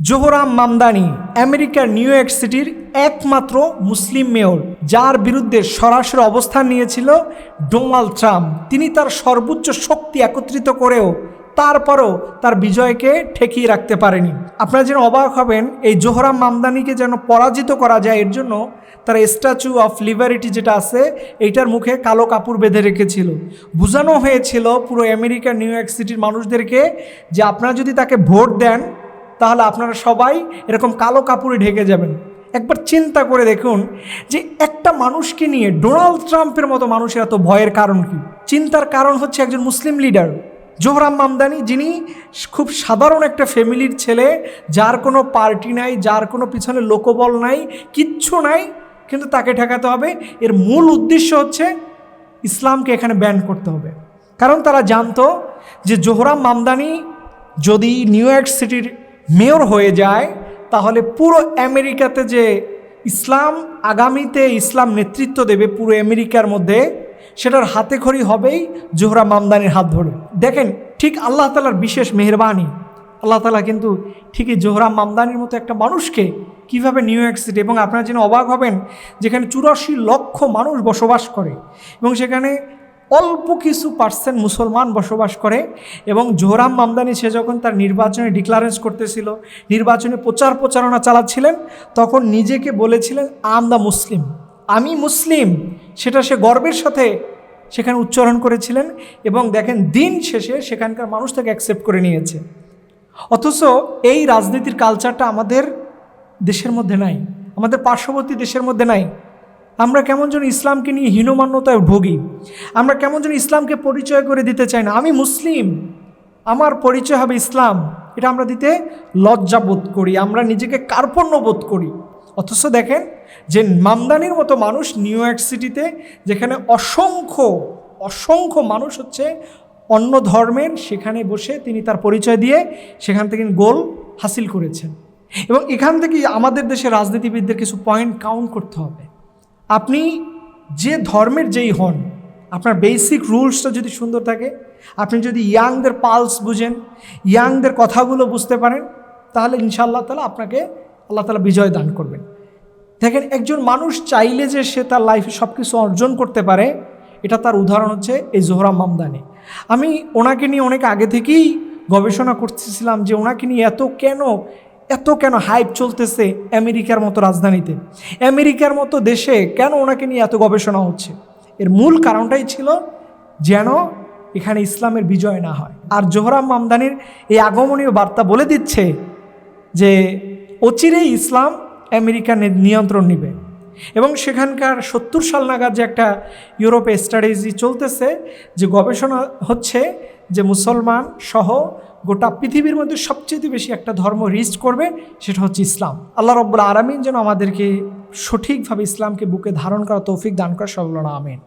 জোহরাম মামদানি, আমেরিকার new York সিটির একমাত্র মুসলিম মেয়র, যার বিরুদ্ধে সরাসরি অবস্থান নিয়েছিল ডোনাল্ড ট্রাম্প। তিনি তার সর্বোচ্চ শক্তি একত্রিত করেও তারপরও তার বিজয়কে ঠেকিয়ে রাখতে পারেনি। আপনারা যেন অবাক হবেন, এই জোহরাম মামদানিকে যেন পরাজিত করা যায়, এর জন্য তার স্ট্যাচু অফ লিবারিটি যেটা আছে, এইটার মুখে কালো কাপড় বেঁধে রেখেছিল। বোঝানো হয়েছিল পুরো আমেরিকার নিউ ইয়র্ক সিটির মানুষদেরকে যে আপনারা যদি তাকে ভোট দেন তাহলে আপনারা সবাই এরকম কালো কাপড়ে ঢেকে যাবেন। একবার চিন্তা করে দেখুন যে একটা মানুষকে নিয়ে ডোনাল্ড ট্রাম্পের মতো মানুষের এত ভয়ের কারণ কি? চিন্তার কারণ হচ্ছে একজন মুসলিম লিডার, জোহরাম মামদানি, যিনি খুব সাধারণ একটা ফ্যামিলির ছেলে, যার কোনো পার্টি নাই, যার কোনো পিছনে লোকবল নাই, কিচ্ছু নাই, কিন্তু তাকে ঠেকাতে হবে। এর মূল উদ্দেশ্য হচ্ছে ইসলামকে এখানে ব্যান করতে হবে। কারণ তারা জানতো যে জোহরাম মামদানি যদি নিউ ইয়র্ক সিটির মেয়র হয়ে যায়, তাহলে পুরো আমেরিকাতে যে ইসলাম, আগামীতে ইসলাম নেতৃত্ব দেবে পুরো আমেরিকার মধ্যে, সেটার হাতে খড়ি হবেই জোহরা মামদানির হাত ধরে। দেখেন, ঠিক আল্লাহ তালার বিশেষ মেহরবানি। আল্লাহ তালা কিন্তু ঠিকই জোহরা মামদানির মতো একটা মানুষকে কীভাবে নিউ ইয়র্ক সিটি, এবং আপনারা যেন অবাক হবেন, যেখানে চুরাশি লক্ষ মানুষ বসবাস করে, এবং সেখানে অল্প কিছু পার্সেন্ট মুসলমান বসবাস করে এবং জোহরাম মামদানি সে যখন তার নির্বাচনে ডিক্লারেন্স করতেছিল, নির্বাচনে প্রচার প্রচারণা চালাচ্ছিলেন, তখন নিজেকে বলেছিলেন আম দ্য মুসলিম আমি মুসলিম। সেটা সে গর্বের সাথে সেখানে উচ্চারণ করেছিলেন এবং দেখেন দিন শেষে সেখানকার মানুষ তাকে অ্যাকসেপ্ট করে নিয়েছে। অথচ এই রাজনীতির কালচারটা আমাদের দেশের মধ্যে নাই, আমাদের পার্শ্ববর্তী দেশের মধ্যে নাই। আমরা কেমন যেন ইসলামকে নিয়ে হীনমান্যতায় ভোগী। আমরা কেমন যেন ইসলামকে পরিচয় করে দিতে চাই না। আমি মুসলিম, আমার পরিচয় হবে ইসলাম। এটা আমরা দিতে লজ্জা বোধ করি, আমরা নিজেকে কার্পণ্য বোধ করি। অথচ দেখেন যে মামদানির মতো মানুষ নিউ ইয়র্ক সিটিতে, যেখানে অসংখ্য অসংখ্য মানুষ হচ্ছে অন্য ধর্মের, সেখানে বসে তিনি তার পরিচয় দিয়ে সেখান থেকে গোল হাসিল করেছেন। এবং এখান থেকেই আমাদের দেশের রাজনীতিবিদদের কিছু পয়েন্ট কাউন্ট করতে হবে। আপনি যে ধর্মের যেই হন, আপনার বেসিক রুলসটা যদি সুন্দর থাকে, আপনি যদি ইয়াংদের পালস বুঝেন ইয়াংদের কথাগুলো বুঝতে পারেন, তাহলে ইনশাআল্লাহ তালা আপনাকে আল্লাহ তালা বিজয় দান করবেন। দেখেন, একজন মানুষ চাইলে যে সে তার লাইফে সব কিছু অর্জন করতে পারে, এটা তার উদাহরণ হচ্ছে এই জোহরা মামদানি। আমি ওনাকে নিয়ে অনেক আগে থেকেই গবেষণা করতেছিলাম যে ওনাকে নিয়ে এত কেন এত কেন হাইপ চলতেছে আমেরিকার মতো রাজধানীতে? আমেরিকার মতো দেশে কেন ওনাকে নিয়ে এত গবেষণা হচ্ছে? এর মূল কারণটাই ছিল যেন এখানে ইসলামের বিজয় না হয়। আর জোহরাম মামদানির এই আগমনীয় বার্তা বলে দিচ্ছে যে অচিরেই ইসলাম আমেরিকা নিয়ন্ত্রণ নিবে। এবং সেখানকার সত্তর সাল নাগাদ যে একটা ইউরোপে স্ট্র্যাটেজি চলতেছে, যে গবেষণা হচ্ছে যে মুসলমান সহ গোটা পৃথিবীর মধ্যে সবচেয়ে বেশি একটা ধর্ম রিচ করবে, সেটা হচ্ছে ইসলাম। আল্লাহ রব্বুল আরামিন যেন আমাদেরকে সঠিকভাবে ইসলামকে বুকে ধারণ করা তৌফিক দান করা সবগুলো আমিন।